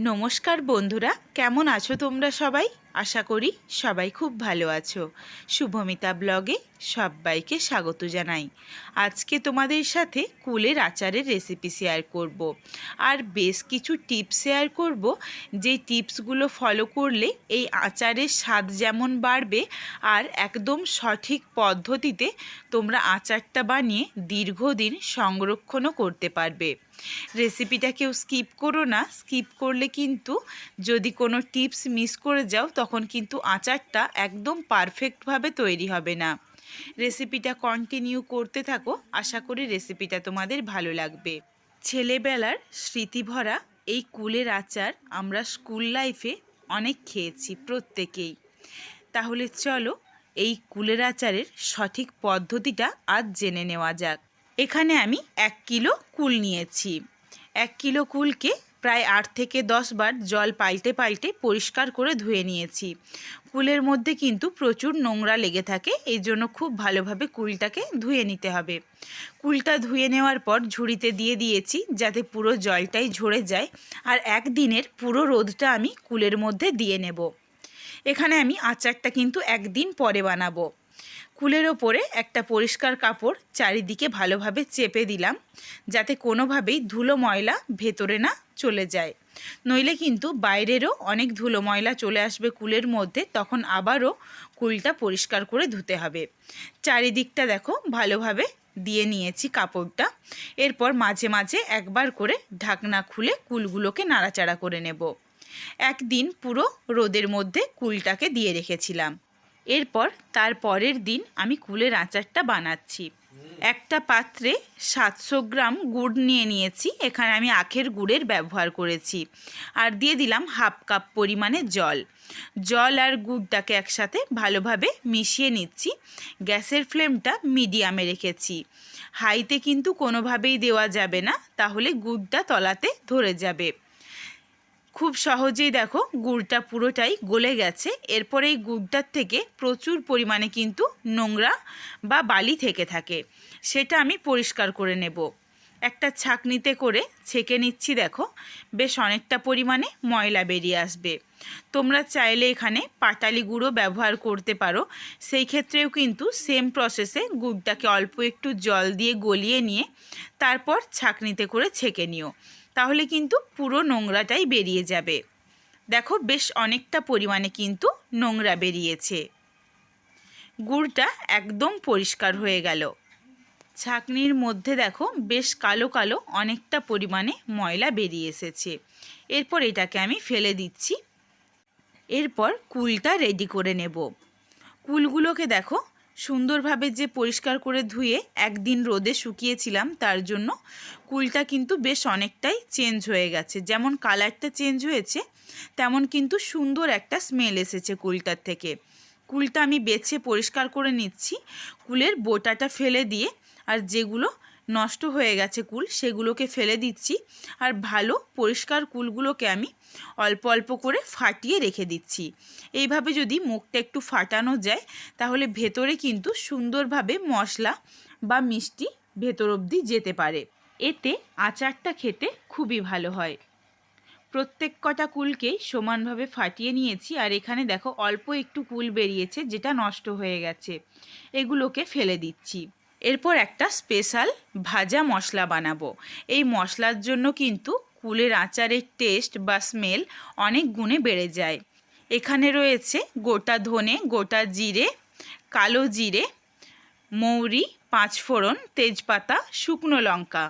নমস্কার বন্ধুরা কেমন আছো তোমরা সবাই? আশা করি সবাই খুব ভালো আছো। শুভমিতা ব্লগে সবাইকে স্বাগত জানাই। আজকে তোমাদের সাথে কুলের আচারের রেসিপি শেয়ার করব। আর বেশ কিছু টিপস শেয়ার করব যে টিপসগুলো ফলো করলে এই আচারের স্বাদ যেমন বাড়বে আর একদম সঠিক পদ্ধতিতে তোমরা আচারটা বানিয়ে দীর্ঘদিন সংরক্ষণও করতে পারবে। রেসিপিটা কেউ স্কিপ করো না। স্কিপ করলে কিন্তু যদি কোনো টিপস মিস করে যাও তখন কিন্তু আচারটা একদম পারফেক্টভাবে তৈরি হবে না। রেসিপিটা কন্টিনিউ করতে থাকো, আশা করি রেসিপিটা তোমাদের ভালো লাগবে। ছেলেবেলার স্মৃতিভরা এই কুলের আচার আমরা স্কুল লাইফে অনেক খেয়েছি প্রত্যেকেই। তাহলে চলো এই কুলের আচারের সঠিক পদ্ধতিটা আজ জেনে নেওয়া যাক। এখানে আমি এক কিলো কুল নিয়েছি। এক কিলো কুলকে প্রায় আট থেকে দশ বার জল পাল্টে পাল্টে পরিষ্কার করে ধুয়ে নিয়েছি। কুলের মধ্যে কিন্তু প্রচুর নোংরা লেগে থাকে এই জন্য খুব ভালোভাবে কুলটাকে ধুয়ে নিতে হবে। কুলটা ধুয়ে নেওয়ার পর ঝুড়িতে দিয়ে দিয়েছি যাতে পুরো জলটাই ঝরে যায় আর একদিনের পুরো রোদটা আমি কুলের মধ্যে দিয়ে নেব। এখানে আমি আচারটা কিন্তু একদিন পরে বানাবো। কুলের ওপরে একটা পরিষ্কার কাপড় চারিদিকে ভালোভাবে চেপে দিলাম, যাতে কোনোভাবেই ধুলো ময়লা ভেতরে না চলে যায়। নইলে কিন্তু বাইরেরও অনেক ধুলো ময়লা চলে আসবে কুলের মধ্যে, তখন আবারও কুলটা পরিষ্কার করে ধুতে হবে। চারিদিকটা দেখো ভালোভাবে দিয়ে নিয়েছি কাপড়টা। এরপর মাঝে মাঝে একবার করে ঢাকনা খুলে কুলগুলোকে নাড়াচাড়া করে নেব। একদিন পুরো রোদের মধ্যে কুলটাকে দিয়ে রেখেছিলাম। এরপর তার পরের দিন আমি কুলের আচারটা বানাচ্ছি। একটা পাত্রে সাতশো গ্রাম গুড় নিয়ে নিয়েছি, এখানে আমি আখের গুড়ের ব্যবহার করেছি। আর দিয়ে দিলাম হাফ কাপ পরিমাণে জল। জল আর গুড়টাকে একসাথে ভালোভাবে মিশিয়ে নিচ্ছি। গ্যাসের ফ্লেমটা মিডিয়ামে রেখেছি। হাইতে কিন্তু কোনোভাবেই দেওয়া যাবে না, তাহলে গুড়টা তলাতে ধরে যাবে। খুব সহজেই দেখো গুড়টা পুরোটাই গলে গেছে। এরপরে এই গুড়টার থেকে প্রচুর পরিমাণে কিন্তু নোংরা বা বালি থেকে থাকে। সেটা আমি পরিষ্কার করে নেব। একটা ছাকনিতে করে ছেঁকে নিচ্ছি দেখো। বেশ অনেকটা পরিমাণে ময়লা বেরিয়ে আসবে। তোমরা চাইলে এখানে পাটালি গুঁড়ো ব্যবহার করতে পারো। সেই ক্ষেত্রেও কিন্তু সেম প্রসেসে গুড়টাকে অল্প একটু জল দিয়ে গলিয়ে নিয়ে তারপর ছাকনিতে করে ছেঁকে নিও। তাহলে কিন্তু পুরো নোংরাটাই বেরিয়ে যাবে। দেখো বেশ অনেকটা পরিমাণে কিন্তু নোংরা বেরিয়েছে। গুড়টা একদম পরিষ্কার হয়ে গেল। ছাকনির মধ্যে দেখো বেশ কালো কালো অনেকটা পরিমাণে ময়লা বেরিয়ে এসেছে। এরপর এটাকে আমি ফেলে দিচ্ছি। এরপর কুলটা রেডি করে নেব। কুলগুলোকে দেখো সুন্দরভাবে যে পরিষ্কার করে ধুয়ে একদিন রোদে শুকিয়েছিলাম, তার জন্য কুলটা কিন্তু বেশ অনেকটাই চেঞ্জ হয়ে গেছে। যেমন কালারটা চেঞ্জ হয়েছে, তেমন কিন্তু সুন্দর একটা স্মেল এসেছে কুলটার থেকে। কুলটা আমি বেছে পরিষ্কার করে নিচ্ছি। কুলের বোটাটা ফেলে দিয়ে আর যেগুলো নষ্ট হয়ে গেছে কুল, সেগুলোকে ফেলে দিচ্ছি। আর ভালো, পরিষ্কার কুলগুলোকে আমি অল্প অল্প করে ফাটিয়ে রেখে দিচ্ছি। এইভাবে যদি মুখটা একটু ফাটানো যায়, তাহলে ভেতরে কিন্তু সুন্দরভাবে মশলা বা মিষ্টি ভেতর অবধি যেতে পারে। এতে আচারটা খেতে খুবই ভালো হয়। প্রত্যেক কটা কুলকেই সমানভাবে ফাটিয়ে নিয়েছি, আর এখানে দেখো অল্প একটু কুল বেরিয়েছে, যেটা নষ্ট হয়ে গেছে। এগুলোকে ফেলে দিচ্ছি। এরপর একটা স্পেশাল ভাজা মশলা বানাবো। এই মশলার জন্য কিন্তু কুলের আচারের টেস্ট বা স্মেল অনেক গুণে বেড়ে যায়। এখানে রয়েছে গোটা ধনে, গোটা জিরে, কালো জিরে, মৌরি, পাঁচফোড়ন, তেজপাতা, শুকনো লঙ্কা।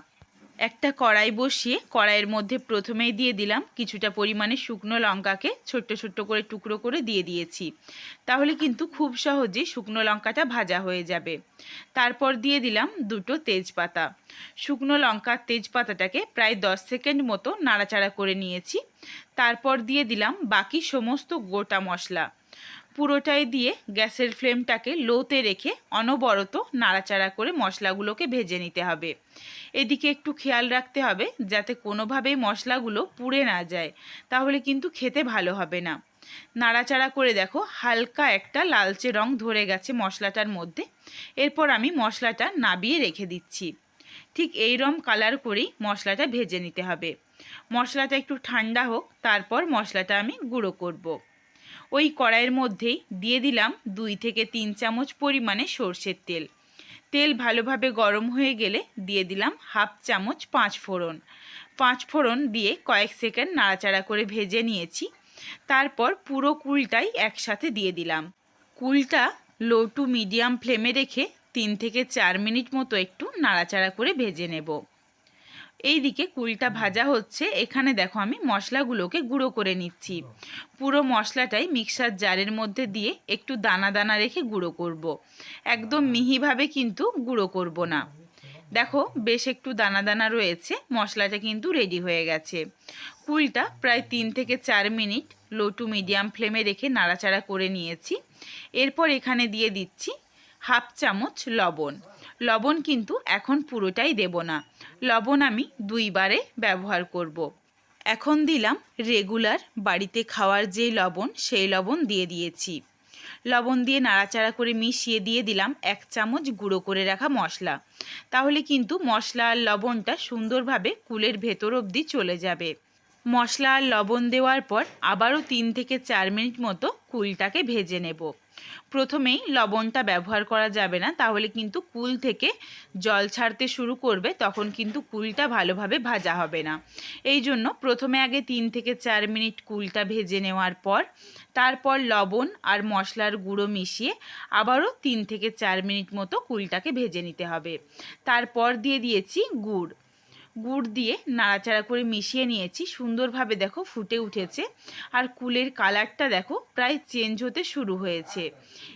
একটা কড়াই বসিয়ে কড়াইয়ের মধ্যে প্রথমেই দিয়ে দিলাম কিছুটা পরিমাণে শুকনো লঙ্কাকে ছোট্ট ছোট্ট করে টুকরো করে দিয়ে দিয়েছি। তাহলে কিন্তু খুব সহজেই শুকনো লঙ্কাটা ভাজা হয়ে যাবে। তারপর দিয়ে দিলাম দুটো তেজপাতা। শুকনো লঙ্কার তেজপাতাটাকে প্রায় দশ সেকেন্ড মতো নাড়াচাড়া করে নিয়েছি। তারপর দিয়ে দিলাম বাকি সমস্ত গোটা মশলা। পুরোটাই দিয়ে গ্যাসের ফ্লেমটাকে লোতে রেখে অনবরত নাড়াচাড়া করে মশলাগুলোকে ভেজে নিতে হবে। এদিকে একটু খেয়াল রাখতে হবে যাতে কোনোভাবেই মশলাগুলো পুড়ে না যায়, তাহলে কিন্তু খেতে ভালো হবে না। নাড়াচাড়া করে দেখো, হালকা একটা লালচে রং ধরে গেছে মশলাটার মধ্যে। এরপর আমি মশলাটা নাবিয়ে রেখে দিচ্ছি। ঠিক এই রম কালার করেই মশলাটা ভেজে নিতে হবে। মশলাটা একটু ঠান্ডা হোক, তারপর মশলাটা আমি গুঁড়ো করব। ওই কড়াইয়ের মধ্যেই দিয়ে দিলাম দুই থেকে তিন চামচ পরিমাণে সর্ষের তেল। তেল ভালোভাবে গরম হয়ে গেলে দিয়ে দিলাম হাফ চামচ পাঁচ ফোড়ন। পাঁচ ফোড়ন দিয়ে কয়েক সেকেন্ড নাড়াচাড়া করে ভেজে নিয়েছি। তারপর পুরো কুলটাই একসাথে দিয়ে দিলাম। কুলটা লো টু মিডিয়াম ফ্লেমে রেখে তিন থেকে চার মিনিট মতো একটু নাড়াচাড়া করে ভেজে নেব। এই দিকে কুলটা ভাজা হচ্ছে। এখানে দেখো আমি মশলাগুলোকে গুঁড়ো করে নিচ্ছি। পুরো মশলাটাই মিক্সার জারের মধ্যে দিয়ে একটু দানা দানা রেখে গুঁড়ো করব। একদম মিহিভাবে কিন্তু গুঁড়ো করব না। দেখো বেশ একটু দানা দানা রয়েছে মশলাটা কিন্তু রেডি হয়ে গেছে। কুলটা প্রায় তিন থেকে চার মিনিট লো টু মিডিয়াম ফ্লেমে রেখে নাড়াচাড়া করে নিয়েছি। এরপর এখানে দিয়ে দিচ্ছি হাফ চামচ লবণ। লবণ কিন্তু এখন পুরোটাই দেব না। লবণ আমি দুইবারে ব্যবহার করব। এখন দিলাম রেগুলার বাড়িতে খাওয়ার যে লবণ, সেই লবণ দিয়ে দিয়েছি। লবণ দিয়ে নাড়াচাড়া করে মিশিয়ে দিয়ে দিলাম এক চামচ গুঁড়ো করে রাখা মশলা। তাহলে কিন্তু মশলা আর লবণটা সুন্দরভাবে কুলের ভেতর অবধি চলে যাবে। মশলা আর লবণ দেওয়ার পর আবারও তিন থেকে চার মিনিট মতো কুলটাকে ভেজে নেব। প্রথমেই লবণটা ব্যবহার করা যাবে না, তাহলে কিন্তু কুল থেকে জল ছাড়তে শুরু করবে, তখন কিন্তু কুলটা ভালোভাবে ভাজা হবে না। এই জন্য প্রথমে আগে তিন থেকে চার মিনিট কুলটা ভেজে নেওয়ার পর, তারপর লবণ আর মশলার গুঁড়ো মিশিয়ে আবারও তিন থেকে চার মিনিট মতো কুলটাকে ভেজে নিতে হবে। তারপর দিয়ে দিয়েছি গুড়। গুড় দিয়ে নাড়াচাড়া করে মিশিয়ে নিয়েছি। সুন্দরভাবে দেখো ফুটে উঠেছে। আর কুলের কালারটা দেখো প্রায় চেঞ্জ হতে শুরু হয়েছে।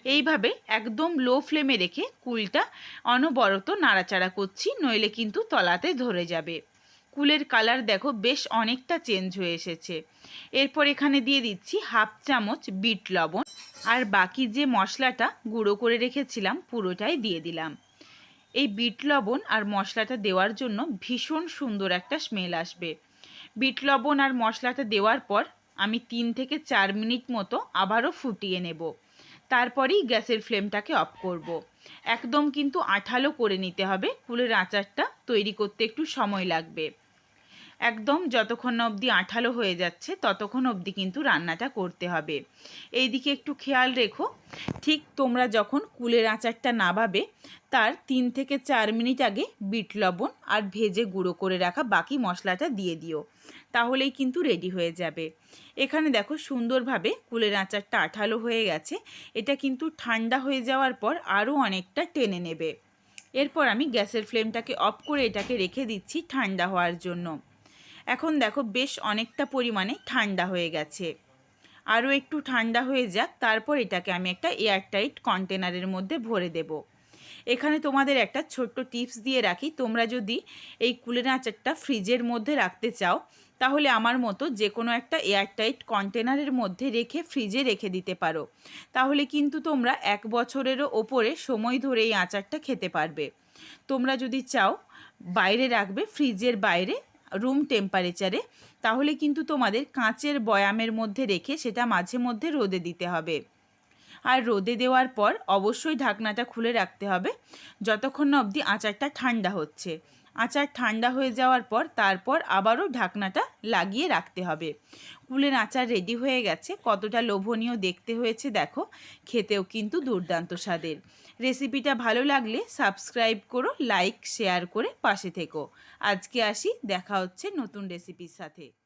এইভাবে একদম লো ফ্লেমে রেখে কুলটা অনবরত নাড়াচাড়া করছি, নইলে কিন্তু তলাতে ধরে যাবে। কুলের কালার দেখো বেশ অনেকটা চেঞ্জ হয়ে এসেছে। এরপর এখানে দিয়ে দিচ্ছি হাফ চামচ বিট লবণ। আর বাকি যে মশলাটা গুঁড়ো করে রেখেছিলাম পুরোটাই দিয়ে দিলাম। এই বিট লবণ আর মশলাটা দেওয়ার জন্য ভীষণ সুন্দর একটা স্মেল আসবে। বিট লবণ আর মশলাটা দেওয়ার পর আমি তিন থেকে চার মিনিট মতো আবারও ফুটিয়ে নেব। তারপরেই গ্যাসের ফ্লেমটাকে অফ করব। একদম কিন্তু আঠালো করে নিতে হবে। কুলের আচারটা তৈরি করতে একটু সময় লাগবে। একদম যতক্ষণ অবধি আঠালো হয়ে যাচ্ছে, ততক্ষণ অবধি কিন্তু রান্নাটা করতে হবে। এই দিকে একটু খেয়াল রেখো, ঠিক তোমরা যখন কুলের আচারটা নাবাবে, তার তিন থেকে চার মিনিট আগে বিট লবণ আর ভেজে গুঁড়ো করে রাখা বাকি মশলাটা দিয়ে দিও, তাহলেই কিন্তু রেডি হয়ে যাবে। এখানে দেখো সুন্দরভাবে কুলের আচারটা আঠালো হয়ে গেছে, এটা কিন্তু ঠান্ডা হয়ে যাওয়ার পর আরও অনেকটা টেনে নেবে। এরপর আমি গ্যাসের ফ্লেমটাকে অফ করে এটাকে রেখে দিচ্ছি ঠান্ডা হওয়ার জন্য। এখন দেখো বেশ অনেকটা পরিমাণে ঠান্ডা হয়ে গেছে। আরও একটু ঠান্ডা হয়ে যাক, তারপর এটাকে আমি একটা এয়ারটাইট কন্টেনারের মধ্যে ভরে দেব। এখানে তোমাদের একটা ছোট্ট টিপস দিয়ে রাখি, তোমরা যদি এই কুলের আচারটা ফ্রিজের মধ্যে রাখতে চাও, তাহলে আমার মতো যে কোনো একটা এয়ারটাইট কন্টেনারের মধ্যে রেখে ফ্রিজে রেখে দিতে পারো। তাহলে কিন্তু তোমরা এক বছরেরও ওপরে সময় ধরে এই আচারটা খেতে পারবে। তোমরা যদি চাও, বাইরে রাখবে, ফ্রিজের বাইরে রুম টেম্পারেচারে তাহলে কিন্তু তোমাদের কাঁচের বয়ামের মধ্যে রেখে সেটা মাঝে মধ্যে রোদে দিতে হবে। আর রোদে দেওয়ার পর অবশ্যই ঢাকনাটা খুলে রাখতে হবে, যতক্ষণ না অবধি আচারটা ঠান্ডা হচ্ছে। আচার ঠান্ডা হয়ে যাওয়ার পর তারপর আবারও ঢাকনাটা লাগিয়ে রাখতে হবে। কুলের আচার রেডি হয়ে গেছে। কতটা লোভনীয় দেখতে হয়েছে দেখো। খেতেও কিন্তু দুর্দান্ত স্বাদের। রেসিপিটা ভালো লাগলে সাবস্ক্রাইব করো লাইক শেয়ার করে পাশে থেকো। আজকে আসি, দেখা হচ্ছে নতুন রেসিপির সাথে।